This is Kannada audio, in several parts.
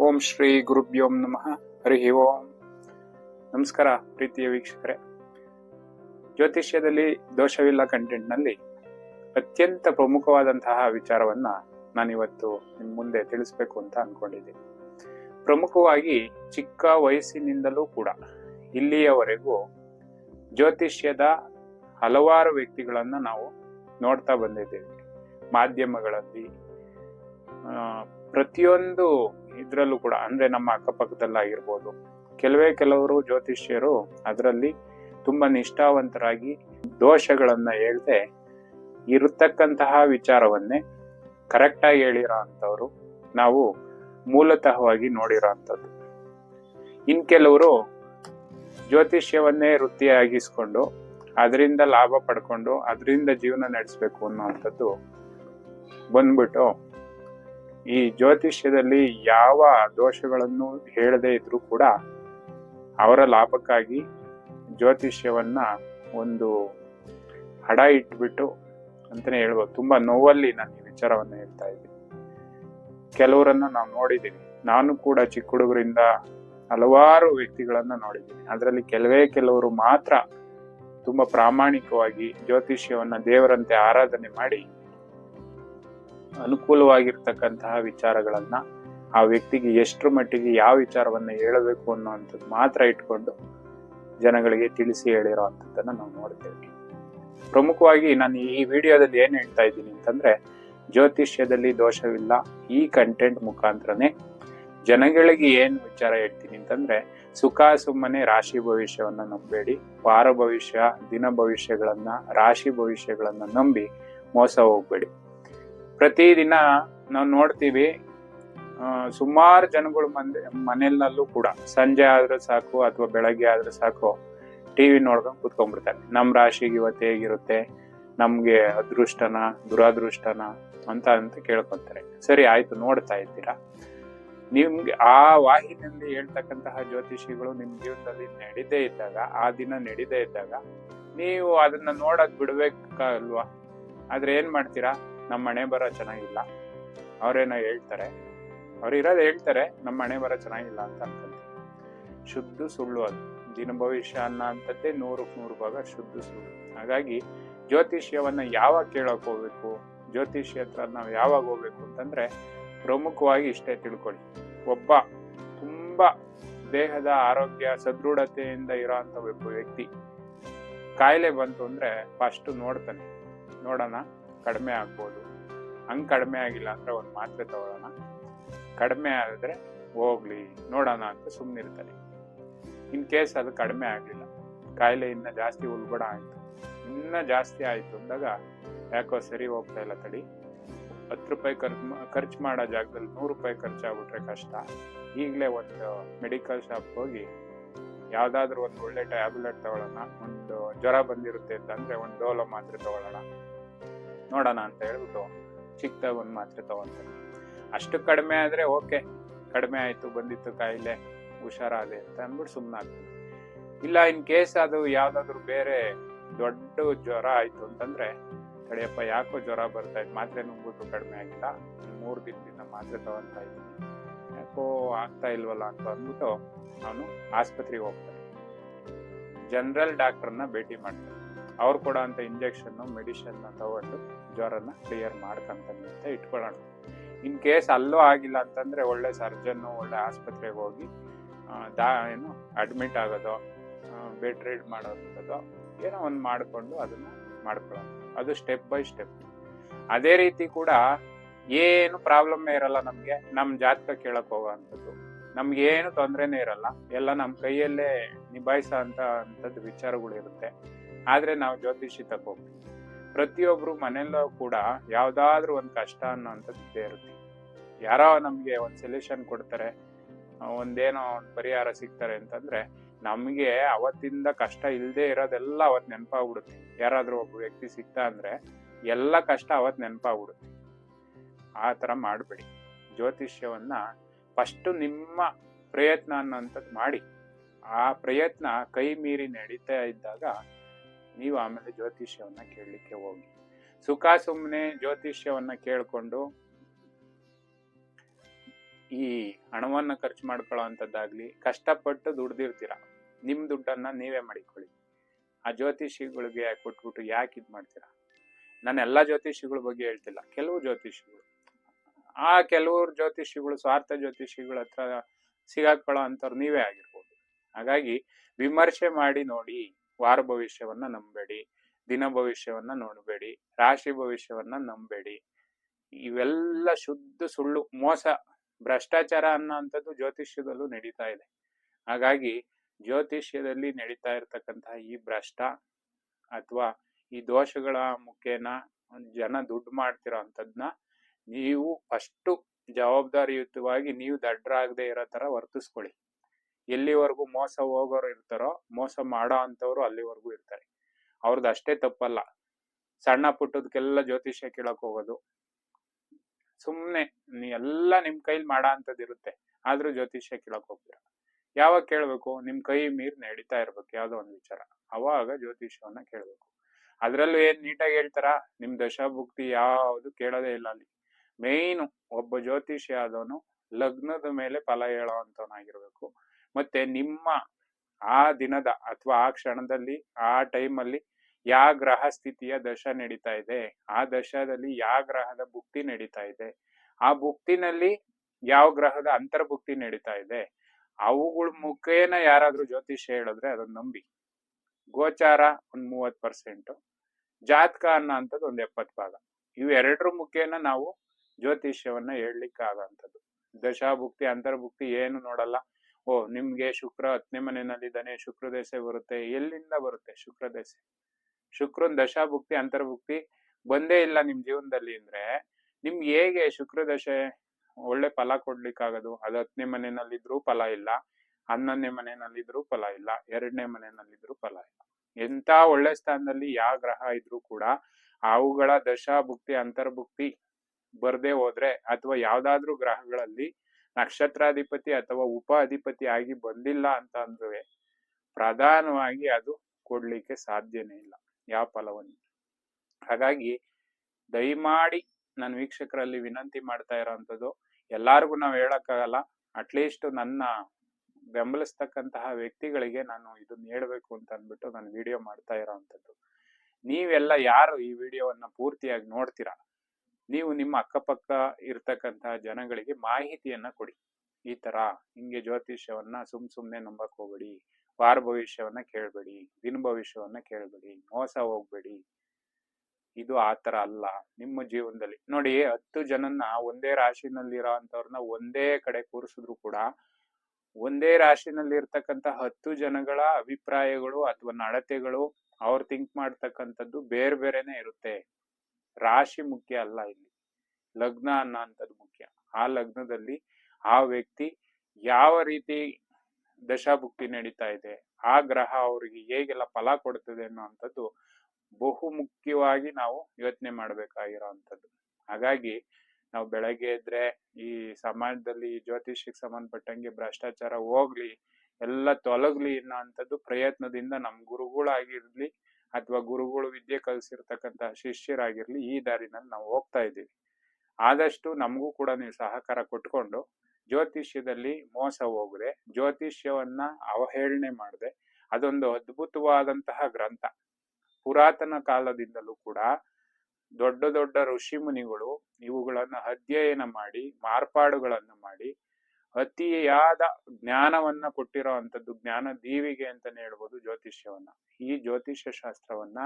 ಓಂ ಶ್ರೀ ಗುರುಭ್ಯೋಂ ನಮಃ. ಹರಿ ಓಂ. ನಮಸ್ಕಾರ ಪ್ರೀತಿಯ ವೀಕ್ಷಕರೇ. ಜ್ಯೋತಿಷ್ಯದಲ್ಲಿ ದೋಷವಿಲ್ಲ ಕಂಟೆಂಟ್ನಲ್ಲಿ ಅತ್ಯಂತ ಪ್ರಮುಖವಾದಂತಹ ವಿಚಾರವನ್ನ ನಾನಿವತ್ತು ನಿಮ್ಮ ಮುಂದೆ ತಿಳಿಸ್ಬೇಕು ಅಂತ ಅನ್ಕೊಂಡಿದ್ದೀನಿ. ಪ್ರಮುಖವಾಗಿ ಚಿಕ್ಕ ವಯಸ್ಸಿನಿಂದಲೂ ಕೂಡ ಇಲ್ಲಿಯವರೆಗೂ ಜ್ಯೋತಿಷ್ಯದ ಹಲವಾರು ವ್ಯಕ್ತಿಗಳನ್ನು ನಾವು ನೋಡ್ತಾ ಬಂದಿದ್ದೇವೆ. ಮಾಧ್ಯಮಗಳಲ್ಲಿ ಪ್ರತಿಯೊಂದು ಇದ್ರಲ್ಲೂ ಕೂಡ, ಅಂದ್ರೆ ನಮ್ಮ ಅಕ್ಕಪಕ್ಕದಲ್ಲಾಗಿರ್ಬೋದು, ಕೆಲವೇ ಕೆಲವರು ಜ್ಯೋತಿಷ್ಯರು ಅದರಲ್ಲಿ ತುಂಬಾ ನಿಷ್ಠಾವಂತರಾಗಿ ದೋಷಗಳನ್ನ ಹೇಳ್ದೆ ಇರತಕ್ಕಂತಹ ವಿಚಾರವನ್ನೇ ಕರೆಕ್ಟಾಗಿ ಹೇಳಿರೋ ಅಂಥವ್ರು ನಾವು ಮೂಲತಃವಾಗಿ ನೋಡಿರೋ ಅಂಥದ್ದು. ಇನ್ ಕೆಲವರು ಜ್ಯೋತಿಷ್ಯವನ್ನೇ ವೃತ್ತಿಯಾಗಿಸ್ಕೊಂಡು, ಅದರಿಂದ ಲಾಭ ಪಡ್ಕೊಂಡು, ಅದರಿಂದ ಜೀವನ ನಡೆಸಬೇಕು ಅನ್ನುವಂಥದ್ದು ಬಂದ್ಬಿಟ್ಟು ಈ ಜ್ಯೋತಿಷ್ಯದಲ್ಲಿ ಯಾವ ದೋಷಗಳನ್ನು ಹೇಳದೇ ಇದ್ರೂ ಕೂಡ ಅವರ ಲಾಭಕ್ಕಾಗಿ ಜ್ಯೋತಿಷ್ಯವನ್ನ ಒಂದು ಹಡ ಇಟ್ಬಿಟ್ಟು ಅಂತಾನೆ ಹೇಳ್ಬೋದು. ತುಂಬಾ ನೋವಲ್ಲಿ ನಾನು ಈ ವಿಚಾರವನ್ನು ಹೇಳ್ತಾ ಇದ್ದೀನಿ. ಕೆಲವರನ್ನ ನಾವು ನೋಡಿದ್ದೀನಿ ನಾನು ಕೂಡ ಚಿಕ್ಕ ಹುಡುಗರಿಂದ ಹಲವಾರು ವ್ಯಕ್ತಿಗಳನ್ನ ನೋಡಿದ್ದೀನಿ ಅದರಲ್ಲಿ ಕೆಲವೇ ಕೆಲವರು ಮಾತ್ರ ತುಂಬಾ ಪ್ರಾಮಾಣಿಕವಾಗಿ ಜ್ಯೋತಿಷ್ಯವನ್ನ ದೇವರಂತೆ ಆರಾಧನೆ ಮಾಡಿ ಅನುಕೂಲವಾಗಿರ್ತಕ್ಕಂತಹ ವಿಚಾರಗಳನ್ನ ಆ ವ್ಯಕ್ತಿಗೆ ಎಷ್ಟರ ಮಟ್ಟಿಗೆ ಯಾವ ವಿಚಾರವನ್ನ ಹೇಳಬೇಕು ಅನ್ನೋವಂಥದ್ದು ಮಾತ್ರ ಇಟ್ಕೊಂಡು ಜನಗಳಿಗೆ ತಿಳಿಸಿ ಹೇಳಿರೋ ಅಂಥದ್ದನ್ನ ನಾವು ನೋಡ್ತೇವೆ. ಪ್ರಮುಖವಾಗಿ ನಾನು ಈ ವಿಡಿಯೋದಲ್ಲಿ ಏನು ಹೇಳ್ತಾ ಇದ್ದೀನಿ ಅಂತಂದ್ರೆ, ಜ್ಯೋತಿಷ್ಯದಲ್ಲಿ ದೋಷವಿಲ್ಲ, ಈ ಕಂಟೆಂಟ್ ಮುಖಾಂತರನೇ ಜನಗಳಿಗೆ ಏನು ವಿಚಾರ ಹೇಳ್ತೀನಿ ಅಂತಂದ್ರೆ, ಸುಖ ಸುಮ್ಮನೆ ರಾಶಿ ಭವಿಷ್ಯವನ್ನ ನಂಬೇಡಿ, ವಾರ ಭವಿಷ್ಯ, ದಿನ ಭವಿಷ್ಯಗಳನ್ನ, ರಾಶಿ ಭವಿಷ್ಯಗಳನ್ನ ನಂಬಿ ಮೋಸ ಹೋಗ್ಬೇಡಿ. ಪ್ರತಿದಿನ ನಾವು ನೋಡ್ತೀವಿ ಸುಮಾರು ಜನಗಳು ಮಂದಿ ಮನೆಯಲ್ಲೂ ಕೂಡ, ಸಂಜೆ ಆದ್ರೆ ಸಾಕು ಅಥವಾ ಬೆಳಗ್ಗೆ ಆದ್ರೆ ಸಾಕು ಟಿ ವಿ ನೋಡ್ಕೊಂಡು ಕೂತ್ಕೊಂಡ್ಬಿಡ್ತಾರೆ. ನಮ್ಮ ರಾಶಿಗೆ ಇವತ್ತು ಹೇಗಿರುತ್ತೆ, ನಮಗೆ ಅದೃಷ್ಟನ, ದುರಾದೃಷ್ಟನ ಅಂತ ಅಂತ ಕೇಳ್ಕೊಂತಾರೆ. ಸರಿ, ಆಯ್ತು, ನೋಡ್ತಾ ಇದ್ದೀರಾ? ನಿಮ್ಗೆ ಆ ವಾಹಿನಿಯಲ್ಲಿ ಹೇಳ್ತಕ್ಕಂತಹ ಜ್ಯೋತಿಷಿಗಳು ನಿಮ್ಮ ಜೀವನದಲ್ಲಿ ನಡೀದೇ ಇದ್ದಾಗ, ಆ ದಿನ ನಡೀದೇ ಇದ್ದಾಗ, ನೀವು ಅದನ್ನ ನೋಡಕ್ ಬಿಡ್ಬೇಕಲ್ವಾ? ಆದ್ರೆ ಏನ್ ಮಾಡ್ತೀರಾ? ನಮ್ಮ ಹಣೆ ಬರ ಚೆನ್ನಾಗಿಲ್ಲ. ಅವ್ರೇನೋ ಹೇಳ್ತಾರೆ. ಅವ್ರು ಇರೋದು ಹೇಳ್ತಾರೆ, ನಮ್ಮ ಮನೆ ಬರ ಚೆನ್ನಾಗಿಲ್ಲ ಅಂತ ಅನ್ಕೊಂತಾರೆ. ಶುದ್ಧ ಸುಳ್ಳು ಅದು. ದಿನ ಭವಿಷ್ಯ ಅನ್ನೋ ಅಂತದ್ದೇ ನೂರಕ್ಕೆ ನೂರು ಭಾಗ ಶುದ್ಧ ಸುಳ್ಳು. ಹಾಗಾಗಿ ಜ್ಯೋತಿಷ್ಯವನ್ನು ಯಾವಾಗ ಕೇಳೋಕೆ ಹೋಗ್ಬೇಕು? ಜ್ಯೋತಿಷ್ಯ ಹತ್ರ ನಾವು ಯಾವಾಗ ಹೋಗ್ಬೇಕು ಅಂತಂದ್ರೆ ಪ್ರಮುಖವಾಗಿ ಇಷ್ಟೇ ತಿಳ್ಕೊಳ್ಳಿ. ಒಬ್ಬ ತುಂಬಾ ದೇಹದ ಆರೋಗ್ಯ ಸದೃಢತೆಯಿಂದ ಇರೋಂಥ ಒಬ್ಬ ವ್ಯಕ್ತಿ ಕಾಯಿಲೆ ಬಂತು ಅಂದ್ರೆ ಫಸ್ಟ್ ನೋಡ್ತಾನೆ. ನೋಡೋಣ. ಕಡಿಮೆ ಆಗ್ಬೋದು. ಹಂಗೆ ಕಡಿಮೆ ಆಗಿಲ್ಲ ಅಂದರೆ ಒಂದು ಮಾತ್ರೆ ತಗೊಳ್ಳೋಣ. ಕಡಿಮೆ ಆದರೆ ಹೋಗ್ಲಿ, ನೋಡೋಣ ಅಂತ ಸುಮ್ಮನಿರ್ತಾರೆ ಇನ್ ಕೇಸ್ ಅದು ಕಡಿಮೆ ಆಗಲಿಲ್ಲ, ಕಾಯಿಲೆ ಇನ್ನೂ ಜಾಸ್ತಿ ಉಲ್ಬಣ ಆಯಿತು. ಇನ್ನೂ ಜಾಸ್ತಿ ಆಯಿತು ಅಂದಾಗ ಯಾಕೋ ಸರಿ ಹೋಗ್ತಾ ಇಲ್ಲ ತಡಿ. ಹತ್ತು ರೂಪಾಯಿ ಖರ್ಚು ಖರ್ಚು ಮಾಡೋ ಜಾಗದಲ್ಲಿ ನೂರು ರೂಪಾಯಿ ಖರ್ಚಾಗ್ಬಿಟ್ರೆ ಕಷ್ಟ. ಈಗಲೇ ಒಂದು ಮೆಡಿಕಲ್ ಶಾಪ್ ಹೋಗಿ ಯಾವುದಾದ್ರೂ ಒಂದು ಒಳ್ಳೆ ಟ್ಯಾಬ್ಲೆಟ್ ತಗೊಳ್ಳೋಣ, ಒಂದು ಜ್ವರ ಬಂದಿರುತ್ತೆ ಅಂತಂದರೆ ಒಂದು ಡೋಲೋ ಮಾತ್ರೆ ತಗೊಳ್ಳೋಣ. ನೋಡೋಣ ಅಂತ ಹೇಳ್ಬಿಟ್ಟು ಚಿಕ್ಕದಾಗ ಒಂದು ಮಾತ್ರೆ ತಗೊಂತೀನಿ ಅಷ್ಟು ಕಡಿಮೆ ಆದರೆ ಓಕೆ, ಕಡಿಮೆ ಆಯಿತು, ಬಂದಿತ್ತು ಕಾಯಿಲೆ, ಹುಷಾರಾದೆ ಅಂತ ಅಂದ್ಬಿಟ್ಟು ಸುಮ್ಮನಾಗ್ತೀನಿ ಇಲ್ಲ ಇನ್ ಕೇಸ್ ಅದು ಯಾವುದಾದ್ರೂ ಬೇರೆ ದೊಡ್ಡ ಜ್ವರ ಆಯ್ತು ಅಂತಂದ್ರೆ ತಡೆಯಪ್ಪ ಯಾಕೋ ಜ್ವರ ಬರ್ತಾ ಇತ್ತು, ಮಾತ್ರೆ ನುಂಗ್ಬಿಟ್ಟು ಕಡಿಮೆ ಆಗಿಲ್ಲ ಮೂರು ದಿನದಿಂದ ಮಾತ್ರೆ ತಗೊಂತಾ ಇದ್ದೀನಿ. ಯಾಕೋ ಆಗ್ತಾ ಇಲ್ವಲ್ಲ ಅಂತ ಅಂದ್ಬಿಟ್ಟು ನಾನು ಆಸ್ಪತ್ರೆಗೆ ಹೋಗ್ತಾನೆ ಜನರಲ್ ಡಾಕ್ಟರ್ನ ಭೇಟಿ ಮಾಡ್ತಾನೆ ಅವ್ರು ಕೊಡೋ ಅಂತ ಇಂಜೆಕ್ಷನ್ ಮೆಡಿಷನ್ ತಗೊಂಡು ಜ್ವರನ ಕ್ಲಿಯರ್ ಮಾಡ್ಕೊಂತಾನೆ ಅಂತ ಇಟ್ಕೊಳ್ಳೋಣ. ಇನ್ ಕೇಸ್ ಅಲ್ಲೂ ಆಗಿಲ್ಲ ಅಂತಂದ್ರೆ ಒಳ್ಳೆ ಸರ್ಜನ್ ಒಳ್ಳೆ ಆಸ್ಪತ್ರೆಗೆ ಹೋಗಿ ದಾ, ಏನು, ಅಡ್ಮಿಟ್ ಆಗೋದು ಬೆಡ್ ರೀಡ್ ಮಾಡೋದು ಏನೋ ಒಂದು ಮಾಡಿಕೊಂಡು ಅದನ್ನ ಮಾಡ್ಕೊಳ್ಳೋಣ. ಅದು ಸ್ಟೆಪ್ ಬೈ ಸ್ಟೆಪ್. ಅದೇ ರೀತಿ ಕೂಡ ಏನು ಪ್ರಾಬ್ಲಮ್ಮೇ ಇರಲ್ಲ ನಮಗೆ. ನಮ್ಮ ಜಾತಕ ಕೇಳಕ್ ಹೋಗೋವಂಥದ್ದು ನಮ್ಗೆ ಏನು ತೊಂದರೆನೇ ಇರಲ್ಲ. ಎಲ್ಲ ನಮ್ಮ ಕೈಯಲ್ಲೇ ನಿಭಾಯಿಸೋ ಅಂತ, ಅಂಥದ್ದು ವಿಚಾರಗಳು ಇರುತ್ತೆ ಆದ್ರೆ ನಾವು ಜ್ಯೋತಿಷಿ ತಗೋಬೇಕು ಪ್ರತಿಯೊಬ್ರು ಮನೆಯಲ್ಲೂ ಕೂಡ ಯಾವ್ದಾದ್ರು ಒಂದು ಕಷ್ಟ ಅನ್ನೋಂಥದ್ದು ಇದ್ದೇ ಇರುತ್ತೆ. ಯಾರೋ ನಮ್ಗೆ ಒಂದು ಸೊಲ್ಯೂಷನ್ ಕೊಡ್ತಾರೆ, ಒಂದೇನೋ ಒಂದು ಪರಿಹಾರ ಸಿಗ್ತಾರೆ ಅಂತಂದ್ರೆ ನಮ್ಗೆ ಅವತ್ತಿಂದ ಕಷ್ಟ ಇಲ್ಲದೆ ಇರೋದೆಲ್ಲ ಅವತ್ ನೆನಪಾಗ್ಬಿಡುತ್ತೆ. ಯಾರಾದ್ರೂ ಒಬ್ಬ ವ್ಯಕ್ತಿ ಸಿಗ್ತಾ ಅಂದ್ರೆ ಎಲ್ಲ ಕಷ್ಟ ಅವತ್ ನೆನಪಾಗ್ಬಿಡುತ್ತೆ. ಆ ತರ ಮಾಡಬೇಡಿ. ಜ್ಯೋತಿಷ್ಯವನ್ನ ಫಸ್ಟ್ ನಿಮ್ಮ ಪ್ರಯತ್ನ ಅನ್ನೋಂಥದ್ದು ಮಾಡಿ. ಆ ಪ್ರಯತ್ನ ಕೈ ಮೀರಿ ನಡೀತಾ ಇದ್ದಾಗ ನೀವು ಆಮೇಲೆ ಜ್ಯೋತಿಷ್ಯವನ್ನ ಕೇಳಲಿಕ್ಕೆ ಹೋಗಿ. ಸುಖ ಸುಮ್ಮನೆ ಜ್ಯೋತಿಷ್ಯವನ್ನ ಕೇಳಿಕೊಂಡು ಈ ಹಣವನ್ನ ಖರ್ಚು ಮಾಡ್ಕೊಳ್ಳೋ ಅಂಥದ್ದಾಗಲಿ ಕಷ್ಟಪಟ್ಟು ದುಡ್ದಿರ್ತೀರ. ನಿಮ್ಮ ದುಡ್ಡನ್ನ ನೀವೇ ಮಾಡಿಕೊಳ್ಳಿ. ಆ ಜ್ಯೋತಿಷಿಗಳಿಗೆ ಕೊಟ್ಬಿಟ್ಟು ಯಾಕೆ ಇದು ಮಾಡ್ತೀರಾ? ನಾನು ಎಲ್ಲಾ ಜ್ಯೋತಿಷಿಗಳ ಬಗ್ಗೆ ಹೇಳ್ತಿಲ್ಲ. ಕೆಲವು ಜ್ಯೋತಿಷಿಗಳು ಆ ಕೆಲವರು ಜ್ಯೋತಿಷಿಗಳು ಸ್ವಾರ್ಥ ಜ್ಯೋತಿಷಿಗಳ ಹತ್ರ ಸಿಗಾಕೊಳ್ಳೋ ಅಂಥವ್ರು ನೀವೇ ಆಗಿರ್ಬೋದು. ಹಾಗಾಗಿ ವಿಮರ್ಶೆ ಮಾಡಿ ನೋಡಿ. ವಾರ ಭವಿಷ್ಯವನ್ನ ನಂಬೇಡಿ, ದಿನ ಭವಿಷ್ಯವನ್ನ ನೋಡಬೇಡಿ, ರಾಶಿ ಭವಿಷ್ಯವನ್ನ ನಂಬೇಡಿ. ಇವೆಲ್ಲ ಶುದ್ಧ ಸುಳ್ಳು, ಮೋಸ, ಭ್ರಷ್ಟಾಚಾರ ಅನ್ನೋಂಥದ್ದು ಜ್ಯೋತಿಷ್ಯದಲ್ಲೂ ನಡೀತಾ ಇದೆ. ಹಾಗಾಗಿ ಜ್ಯೋತಿಷ್ಯದಲ್ಲಿ ನಡೀತಾ ಇರತಕ್ಕಂತಹ ಈ ಭ್ರಷ್ಟ ಅಥವಾ ಈ ದೋಷಗಳ ಮುಖೇನ ಜನ ದುಡ್ಡು ಮಾಡ್ತಿರೋ ಅಂಥದ್ನ ನೀವು ಫಸ್ಟು ಜವಾಬ್ದಾರಿಯುತವಾಗಿ ನೀವು ದಡ್ಡರಾಗದೆ ಇರೋ ಥರ ವರ್ತಿಸ್ಕೊಳ್ಳಿ. ಎಲ್ಲಿವರೆಗೂ ಮೋಸ ಹೋಗೋರು ಇರ್ತಾರೋ, ಮೋಸ ಮಾಡೋ ಅಂತವ್ರು ಅಲ್ಲಿವರೆಗೂ ಇರ್ತಾರೆ. ಅವ್ರದ್ದು ಅಷ್ಟೇ ತಪ್ಪಲ್ಲ. ಸಣ್ಣ ಪುಟ್ಟದಕ್ಕೆಲ್ಲ ಜ್ಯೋತಿಷ್ಯ ಕೇಳಕ್ ಹೋಗೋದು. ಸುಮ್ಮನೆ ಎಲ್ಲ ನಿಮ್ ಕೈಲಿ ಮಾಡೋ ಅಂಥದ್ದು ಇರುತ್ತೆ. ಆದ್ರೂ ಜ್ಯೋತಿಷ್ಯ ಕೇಳಕ್ ಹೋಗ್ತೀರ. ಯಾವಾಗ ಕೇಳ್ಬೇಕು? ನಿಮ್ ಕೈ ಮೀರ್ ನಡೀತಾ ಇರ್ಬೇಕು. ಯಾವ್ದೋ ಒಂದು ವಿಚಾರ. ಅವಾಗ ಜ್ಯೋತಿಷ್ಯವನ್ನ ಕೇಳ್ಬೇಕು. ಅದ್ರಲ್ಲೂ ಏನ್ ನೀಟಾಗಿ ಹೇಳ್ತಾರ? ನಿಮ್ ದಶಾಭುಕ್ತಿ ಯಾವುದು ಕೇಳೋದೇ ಇಲ್ಲ ಅಲ್ಲಿ. ಮೇಯ್ನು ಒಬ್ಬ ಜ್ಯೋತಿಷ್ಯ ಆದವನು ಲಗ್ನದ ಮೇಲೆ ಫಲ ಹೇಳೋ ಅಂತವನಾಗಿರ್ಬೇಕು ಮತ್ತೆ ನಿಮ್ಮ ಆ ದಿನದ ಅಥವಾ ಆ ಕ್ಷಣದಲ್ಲಿ, ಆ ಟೈಮಲ್ಲಿ ಯಾವ ಗ್ರಹ ಸ್ಥಿತಿಯ ದಶ ನಡೀತಾ ಇದೆ? ಆ ದಶದಲ್ಲಿ ಯಾವ ಗ್ರಹದ ಭುಕ್ತಿ ನಡೀತಾ ಇದೆ? ಆ ಭುಕ್ತಿನಲ್ಲಿ ಯಾವ ಗ್ರಹದ ಅಂತರ್ಭುಕ್ತಿ ನಡೀತಾ ಇದೆ? ಅವುಗಳ ಮುಖೇನ ಯಾರಾದ್ರೂ ಜ್ಯೋತಿಷ್ಯ ಹೇಳಿದ್ರೆ ಅದನ್ನ ನಂಬಿ. ಗೋಚಾರ ಒಂದ್ ಮೂವತ್ ಪರ್ಸೆಂಟ್ ಜಾತಕ ಅನ್ನೋ ಅಂಥದ್ದು ಒಂದ್ ಎಪ್ಪತ್ ಭಾಗ. ಇವೆರಡರ ಮುಖೇನ ನಾವು ಜ್ಯೋತಿಷ್ಯವನ್ನ ಹೇಳಲಿಕ್ಕೆ ಆಗಂಥದ್ದು ದಶಾಭುಕ್ತಿ, ಅಂತರ್ಭುಕ್ತಿ ಏನು ನೋಡಲ್ಲ. ಓ, ನಿಮ್ಗೆ ಶುಕ್ರ, ಹತ್ತನೇ ಮನೆಯಲ್ಲಿದ್ದಾನೆ ಶುಕ್ರ ದಶೆ ಬರುತ್ತೆ, ಎಲ್ಲಿಂದ ಬರುತ್ತೆ ಶುಕ್ರ ದಶೆ ಶುಕ್ರನ್ ದಶಾಭುಕ್ತಿ, ಅಂತರ್ಭುಕ್ತಿ ಬಂದೇ ಇಲ್ಲ ನಿಮ್ ಜೀವನದಲ್ಲಿ ಅಂದ್ರೆ ನಿಮ್ಗೆ ಹೇಗೆ ಶುಕ್ರ ದಶೆ ಒಳ್ಳೆ ಫಲ ಕೊಡ್ಲಿಕ್ಕಾಗದು? ಅದು ಹತ್ತನೇ ಮನೆಯಲ್ಲಿದ್ರು ಫಲ ಇಲ್ಲ, ಹನ್ನೊಂದನೇ ಮನೆಯಲ್ಲಿದ್ರು ಫಲ ಇಲ್ಲ, ಎರಡನೇ ಮನೆಯಲ್ಲಿದ್ರು ಫಲ ಇಲ್ಲ. ಎಂತ ಒಳ್ಳೆ ಸ್ಥಾನದಲ್ಲಿ ಯಾವ ಗ್ರಹ ಇದ್ರೂ ಕೂಡ ಅವುಗಳ ದಶಾಭುಕ್ತಿ, ಅಂತರ್ಭುಕ್ತಿ ಬರ್ದೇ ಹೋದ್ರೆ ಅಥವಾ ಯಾವ್ದಾದ್ರೂ ಗ್ರಹಗಳಲ್ಲಿ ನಕ್ಷತ್ರಾಧಿಪತಿ ಅಥವಾ ಉಪ ಅಧಿಪತಿ ಆಗಿ ಬಂದಿಲ್ಲ ಅಂತ ಅಂದ್ರೆ ಪ್ರಧಾನವಾಗಿ ಅದು ಕೊಡ್ಲಿಕ್ಕೆ ಸಾಧ್ಯನೇ ಇಲ್ಲ, ಯಾವ ಫಲವನ್ನು. ಹಾಗಾಗಿ ದಯಮಾಡಿ ನನ್ನ ವೀಕ್ಷಕರಲ್ಲಿ ವಿನಂತಿ ಮಾಡ್ತಾ ಇರೋಂಥದ್ದು, ಎಲ್ಲಾರ್ಗು ನಾವು ಹೇಳಕ್ಕಾಗಲ್ಲ ಅಟ್ಲೀಸ್ಟ್ ನನ್ನ ಬೆಂಬಲಿಸ್ತಕ್ಕಂತಹ ವ್ಯಕ್ತಿಗಳಿಗೆ ನಾನು ಇದನ್ನ ಹೇಳ್ಬೇಕು ಅಂತ ಅಂದ್ಬಿಟ್ಟು ನಾನು ವಿಡಿಯೋ ಮಾಡ್ತಾ ಇರೋವಂಥದ್ದು ನೀವೆಲ್ಲ ಯಾರು ಈ ವಿಡಿಯೋವನ್ನ ಪೂರ್ತಿಯಾಗಿ ನೋಡ್ತೀರಾ? ನೀವು ನಿಮ್ಮ ಅಕ್ಕಪಕ್ಕ ಇರ್ತಕ್ಕಂತಹ ಜನಗಳಿಗೆ ಮಾಹಿತಿಯನ್ನ ಕೊಡಿ. ಈ ತರ ಹಿಂಗೆ ಜ್ಯೋತಿಷ್ಯವನ್ನ ಸುಮ್ ಸುಮ್ನೆ ನಂಬಕ್ ಹೋಗ್ಬೇಡಿ. ವಾರ ಭವಿಷ್ಯವನ್ನ ಕೇಳ್ಬೇಡಿ. ದಿನ ಭವಿಷ್ಯವನ್ನ ಕೇಳ್ಬೇಡಿ. ಮೋಸ ಹೋಗ್ಬೇಡಿ. ಇದು ಆ ತರ ಅಲ್ಲ. ನಿಮ್ಮ ಜೀವನದಲ್ಲಿ ನೋಡಿ ಹತ್ತು ಜನನ್ನ ಒಂದೇ ರಾಶಿನಲ್ಲಿರೋ ಅಂತವ್ರನ್ನ ಒಂದೇ ಕಡೆ ಕೂರಿಸಿದ್ರು ಕೂಡ ಒಂದೇ ರಾಶಿನಲ್ಲಿ ಇರ್ತಕ್ಕಂತ ಹತ್ತು ಜನಗಳ ಅಭಿಪ್ರಾಯಗಳು ಅಥವಾ ನಡತೆಗಳು ಅವ್ರು ಥಿಂಕ್ ಮಾಡ್ತಕ್ಕಂಥದ್ದು ಬೇರೆ ಬೇರೆನೆ ಇರುತ್ತೆ. ರಾಶಿ ಮುಖ್ಯ ಅಲ್ಲ ಇಲ್ಲಿ. ಲಗ್ನ ಅನ್ನೋಂಥದ್ದು ಮುಖ್ಯ. ಆ ಲಗ್ನದಲ್ಲಿ ಆ ವ್ಯಕ್ತಿ ಯಾವ ರೀತಿ ದಶಾಭುಕ್ತಿ ನಡೀತಾ ಇದೆ, ಆ ಗ್ರಹ ಅವರಿಗೆ ಹೇಗೆಲ್ಲ ಫಲ ಕೊಡ್ತದೆ ಅನ್ನೋಂಥದ್ದು ಬಹು ಮುಖ್ಯವಾಗಿ ನಾವು ಯೋಚನೆ ಮಾಡ್ಬೇಕಾಗಿರೋ ಅಂಥದ್ದು ಹಾಗಾಗಿ ನಾವು ಬೆಳಗ್ಗೆ ಎದ್ರೆ ಈ ಸಮಾಜದಲ್ಲಿ ಜ್ಯೋತಿಷ್ಯಕ್ಕೆ ಸಂಬಂಧಪಟ್ಟಂಗೆ ಭ್ರಷ್ಟಾಚಾರ ಹೋಗ್ಲಿ, ಎಲ್ಲ ತೊಲಗ್ಲಿ ಅನ್ನೋಂಥದ್ದು ಪ್ರಯತ್ನದಿಂದ ನಮ್ಮ ಗುರುಗಳಾಗಿರ್ಲಿ ಅಥವಾ ಗುರುಗಳು ವಿದ್ಯೆ ಕಲಿಸಿರ್ತಕ್ಕಂತಹ ಶಿಷ್ಯರಾಗಿರ್ಲಿ ಈ ದಾರಿನಲ್ಲಿ ನಾವು ಹೋಗ್ತಾ ಇದ್ದೀವಿ. ಆದಷ್ಟು ನಮಗೂ ಕೂಡ ನೀವು ಸಹಕಾರ ಕೊಟ್ಕೊಂಡು ಜ್ಯೋತಿಷ್ಯದಲ್ಲಿ ಮೋಸ ಹೋಗದೆ ಜ್ಯೋತಿಷ್ಯವನ್ನ ಅವಹೇಳನೆ ಮಾಡದೆ ಅದೊಂದು ಅದ್ಭುತವಾದಂತಹ ಗ್ರಂಥ. ಪುರಾತನ ಕಾಲದಿಂದಲೂ ಕೂಡ ದೊಡ್ಡ ದೊಡ್ಡ ಋಷಿ ಮುನಿಗಳು ಇವುಗಳನ್ನು ಅಧ್ಯಯನ ಮಾಡಿ ಮಾರ್ಪಾಡುಗಳನ್ನು ಮಾಡಿ ಅತಿಯಾದ ಜ್ಞಾನವನ್ನ ಕೊಟ್ಟಿರೋ ಅಂಥದ್ದು ಜ್ಞಾನ ದೀವಿಗೆ ಅಂತಾನೆ ಹೇಳ್ಬೋದು ಜ್ಯೋತಿಷ್ಯವನ್ನ. ಈ ಜ್ಯೋತಿಷ್ಯ ಶಾಸ್ತ್ರವನ್ನ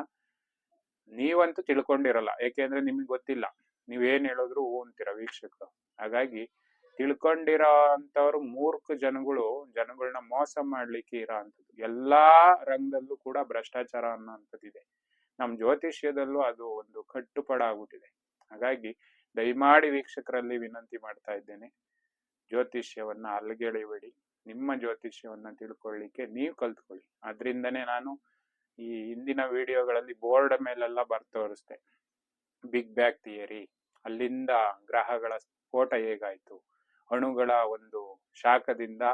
ನೀವಂತೂ ತಿಳ್ಕೊಂಡಿರಲ್ಲ. ಯಾಕೆಂದ್ರೆ ನಿಮಗೆ ಗೊತ್ತಿಲ್ಲ. ನೀವೇನ್ ಹೇಳಿದ್ರು ಹೂ ಅಂತೀರ ವೀಕ್ಷಕರು. ಹಾಗಾಗಿ ತಿಳ್ಕೊಂಡಿರೋ ಅಂತವ್ರು ಮೂರ್ಖ ಜನಗಳು ಜನಗಳನ್ನ ಮೋಸ ಮಾಡ್ಲಿಕ್ಕೆ ಇರೋ ಅಂಥದ್ದು. ಎಲ್ಲಾ ರಂಗದಲ್ಲೂ ಕೂಡ ಭ್ರಷ್ಟಾಚಾರ ಅನ್ನೋಂಥದ್ದಿದೆ. ನಮ್ಮ ಜ್ಯೋತಿಷ್ಯದಲ್ಲೂ ಅದು ಒಂದು ಕಟ್ಟುಪಡ ಆಗ್ಬಿಟ್ಟಿದೆ ಹಾಗಾಗಿ ದಯಮಾಡಿ ವೀಕ್ಷಕರಲ್ಲಿ ವಿನಂತಿ ಮಾಡ್ತಾ ಇದ್ದೇನೆ. ಜ್ಯೋತಿಷ್ಯವನ್ನ ಅಲ್ಗೆಳಿಬೇಡಿ. ನಿಮ್ಮ ಜ್ಯೋತಿಷ್ಯವನ್ನ ತಿಳ್ಕೊಳ್ಳಿಕ್ಕೆ ನೀವು ಕಲ್ತ್ಕೊಳ್ಳಿ. ಅದರಿಂದನೇ ನಾನು ಈ ಹಿಂದಿನ ವಿಡಿಯೋಗಳಲ್ಲಿ ಬೋರ್ಡ್ ಮೇಲೆಲ್ಲ ಬರ್ತೋರಿಸ್ದೆ ಬಿಗ್ ಬ್ಯಾಕ್ ಥಿಯರಿ, ಅಲ್ಲಿಂದ ಗ್ರಹಗಳ ಸ್ಫೋಟ ಹೇಗಾಯಿತು, ಅಣುಗಳ ಒಂದು ಶಾಖದಿಂದ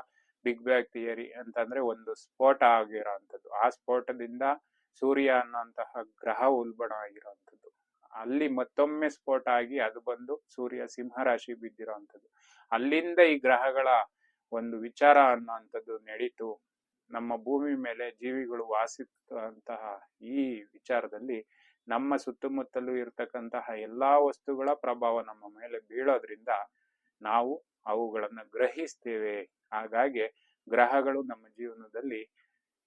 ಬಿಗ್ ಬ್ಯಾಗ್ ಥಿಯರಿ ಅಂತಂದ್ರೆ ಒಂದು ಸ್ಫೋಟ ಆಗಿರೋ ಅಂಥದ್ದು ಆ ಸ್ಫೋಟದಿಂದ ಸೂರ್ಯ ಅನ್ನೋಂತಹ ಗ್ರಹ ಉಲ್ಬಣ ಆಗಿರೋಂಥದ್ದು ಅಲ್ಲಿ ಮತ್ತೊಮ್ಮೆ ಸ್ಫೋಟ ಆಗಿ ಅದು ಬಂದು ಸೂರ್ಯ ಸಿಂಹ ರಾಶಿ ಬಿದ್ದಿರೋ ಅಂಥದ್ದು. ಅಲ್ಲಿಂದ ಈ ಗ್ರಹಗಳ ಒಂದು ವಿಚಾರ ಅನ್ನೋಂಥದ್ದು ನಡೀತು. ನಮ್ಮ ಭೂಮಿ ಮೇಲೆ ಜೀವಿಗಳು ವಾಸಿಸುವಂತಹ ಈ ವಿಚಾರದಲ್ಲಿ ನಮ್ಮ ಸುತ್ತಮುತ್ತಲೂ ಇರತಕ್ಕಂತಹ ಎಲ್ಲಾ ವಸ್ತುಗಳ ಪ್ರಭಾವ ನಮ್ಮ ಮೇಲೆ ಬೀಳೋದ್ರಿಂದ ನಾವು ಅವುಗಳನ್ನು ಗ್ರಹಿಸ್ತೇವೆ. ಹಾಗಾಗಿ ಗ್ರಹಗಳು ನಮ್ಮ ಜೀವನದಲ್ಲಿ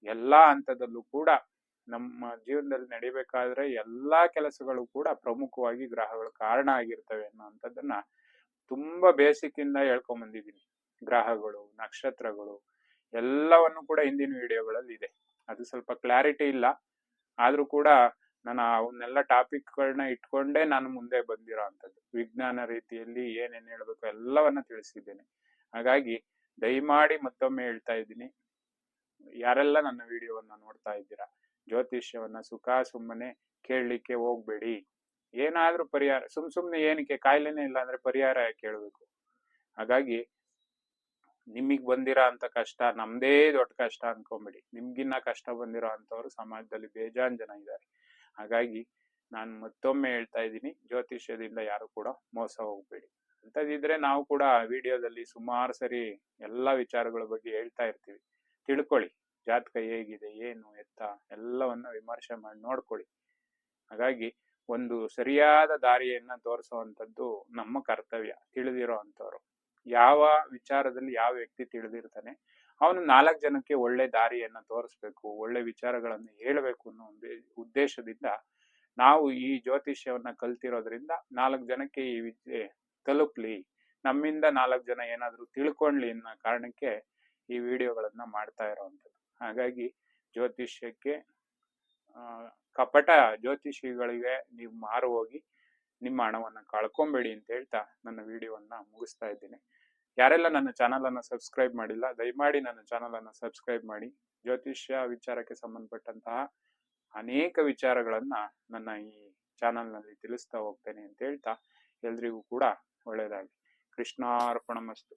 ಎಲ್ಲಾ ಹಂತದಲ್ಲೂ ಕೂಡ ನಮ್ಮ ಜೀವನದಲ್ಲಿ ನಡಿಬೇಕಾದ್ರೆ ಎಲ್ಲಾ ಕೆಲಸಗಳು ಕೂಡ ಪ್ರಮುಖವಾಗಿ ಗ್ರಹಗಳು ಕಾರಣ ಆಗಿರ್ತವೆ ಅನ್ನೋಂಥದ್ದನ್ನ ತುಂಬಾ ಬೇಸಿಕ್ ಇಂದ ಹೇಳ್ಕೊಂಡ್ ಬಂದಿದ್ದೀನಿ. ಗ್ರಹಗಳು, ನಕ್ಷತ್ರಗಳು ಎಲ್ಲವನ್ನು ಕೂಡ ಹಿಂದಿನ ವಿಡಿಯೋಗಳಲ್ಲಿ ಇದೆ. ಅದು ಸ್ವಲ್ಪ ಕ್ಲಾರಿಟಿ ಇಲ್ಲ. ಆದ್ರೂ ಕೂಡ ನಾನು ಅವನ್ನೆಲ್ಲ ಟಾಪಿಕ್ಗಳನ್ನ ಇಟ್ಕೊಂಡೇ ನಾನು ಮುಂದೆ ಬಂದಿರೋ ಅಂಥದ್ದು. ವಿಜ್ಞಾನ ರೀತಿಯಲ್ಲಿ ಏನೇನು ಹೇಳಬೇಕು ಎಲ್ಲವನ್ನ ತಿಳಿಸಿದ್ದೇನೆ. ಹಾಗಾಗಿ ದಯಮಾಡಿ ಮತ್ತೊಮ್ಮೆ ಹೇಳ್ತಾ ಇದ್ದೀನಿ. ಯಾರೆಲ್ಲ ನನ್ನ ವಿಡಿಯೋವನ್ನ ನೋಡ್ತಾ ಇದ್ದೀರಾ ಜ್ಯೋತಿಷ್ಯವನ್ನ ಸುಖ ಸುಮ್ಮನೆ ಕೇಳಲಿಕ್ಕೆ ಹೋಗ್ಬೇಡಿ. ಏನಾದರೂ ಪರಿಹಾರ, ಸುಮ್ ಸುಮ್ಮನೆ ಏನಕ್ಕೆ ಕಾಯಿಲೆನೇ ಇಲ್ಲ ಅಂದ್ರೆ ಪರಿಹಾರ ಕೇಳಬೇಕು? ಹಾಗಾಗಿ ನಿಮಗ್ ಬಂದಿರೋ ಅಂತ ಕಷ್ಟ, ನಮ್ದೇ ದೊಡ್ಡ ಕಷ್ಟ ಅನ್ಕೊಂಬಿಡಿ. ನಿಮ್ಗಿನ್ನ ಕಷ್ಟ ಬಂದಿರೋ ಅಂತವ್ರು ಸಮಾಜದಲ್ಲಿ ಬೇಜಾನ್ ಜನ ಇದ್ದಾರೆ. ಹಾಗಾಗಿ ನಾನು ಮತ್ತೊಮ್ಮೆ ಹೇಳ್ತಾ ಇದ್ದೀನಿ, ಜ್ಯೋತಿಷ್ಯದಿಂದ ಯಾರು ಕೂಡ ಮೋಸ ಹೋಗ್ಬೇಡಿ. ಅಂತದಿದ್ರೆ ನಾವು ಕೂಡ ವಿಡಿಯೋದಲ್ಲಿ ಸುಮಾರು ಸರಿ ಎಲ್ಲಾ ವಿಚಾರಗಳ ಬಗ್ಗೆ ಹೇಳ್ತಾ ಇರ್ತೀವಿ. ತಿಳ್ಕೊಳ್ಳಿ. ಜಾತಕ ಹೇಗಿದೆ, ಏನು ಎತ್ತ, ಎಲ್ಲವನ್ನ ವಿಮರ್ಶೆ ಮಾಡಿ ನೋಡ್ಕೊಳ್ಳಿ. ಹಾಗಾಗಿ ಒಂದು ಸರಿಯಾದ ದಾರಿಯನ್ನ ತೋರಿಸುವಂತದ್ದು ನಮ್ಮ ಕರ್ತವ್ಯ, ತಿಳಿದಿರೋ ಅಂತವ್ರು ಯಾವ ವಿಚಾರದಲ್ಲಿ ಯಾವ ವ್ಯಕ್ತಿ ತಿಳಿದಿರ್ತಾನೆ, ಅವನು ನಾಲ್ಕು ಜನಕ್ಕೆ ಒಳ್ಳೆ ದಾರಿಯನ್ನ ತೋರಿಸ್ಬೇಕು, ಒಳ್ಳೆ ವಿಚಾರಗಳನ್ನು ಹೇಳಬೇಕು ಅನ್ನೋ ಒಂದು ಉದ್ದೇಶದಿಂದ ನಾವು ಈ ಜ್ಯೋತಿಷ್ಯವನ್ನ ಕಲ್ತಿರೋದ್ರಿಂದ ನಾಲ್ಕು ಜನಕ್ಕೆ ಈ ವಿದ್ಯೆ ತಲುಪ್ಲಿ. ನಮ್ಮಿಂದ ನಾಲ್ಕು ಜನ ಏನಾದರೂ ತಿಳ್ಕೊಂಡ್ಲಿ ಅನ್ನೋ ಕಾರಣಕ್ಕೆ ಈ ವಿಡಿಯೋಗಳನ್ನ ಮಾಡ್ತಾ ಇರೋವಂಥದ್ದು. ಹಾಗಾಗಿ ಜ್ಯೋತಿಷ್ಯಕ್ಕೆ ಕಪಟ ಜ್ಯೋತಿಷಿಗಳಿಗೆ ನೀವು ಮಾರು ಹೋಗಿ ನಿಮ್ಮ ಹಣವನ್ನು ಕಳ್ಕೊಂಬೇಡಿ ಅಂತ ಹೇಳ್ತಾ ನನ್ನ ವಿಡಿಯೋವನ್ನ ಮುಗಿಸ್ತಾ ಇದ್ದೀನಿ. ಯಾರೆಲ್ಲ ನನ್ನ ಚಾನಲ್ ಅನ್ನ ಸಬ್ಸ್ಕ್ರೈಬ್ ಮಾಡಿಲ್ಲ, ದಯಮಾಡಿ ನನ್ನ ಚಾನಲ್ ಅನ್ನ ಸಬ್ಸ್ಕ್ರೈಬ್ ಮಾಡಿ. ಜ್ಯೋತಿಷ್ಯ ವಿಚಾರಕ್ಕೆ ಸಂಬಂಧಪಟ್ಟಂತಹ ಅನೇಕ ವಿಚಾರಗಳನ್ನ ನನ್ನ ಈ ಚಾನಲ್ನಲ್ಲಿ ತಿಳಿಸ್ತಾ ಹೋಗ್ತೇನೆ ಅಂತ ಹೇಳ್ತಾ ಎಲ್ರಿಗೂ ಕೂಡ ಒಳ್ಳೆಯದಾಗಲಿ. ಕೃಷ್ಣಾರ್ಪಣ ಮಸ್ತು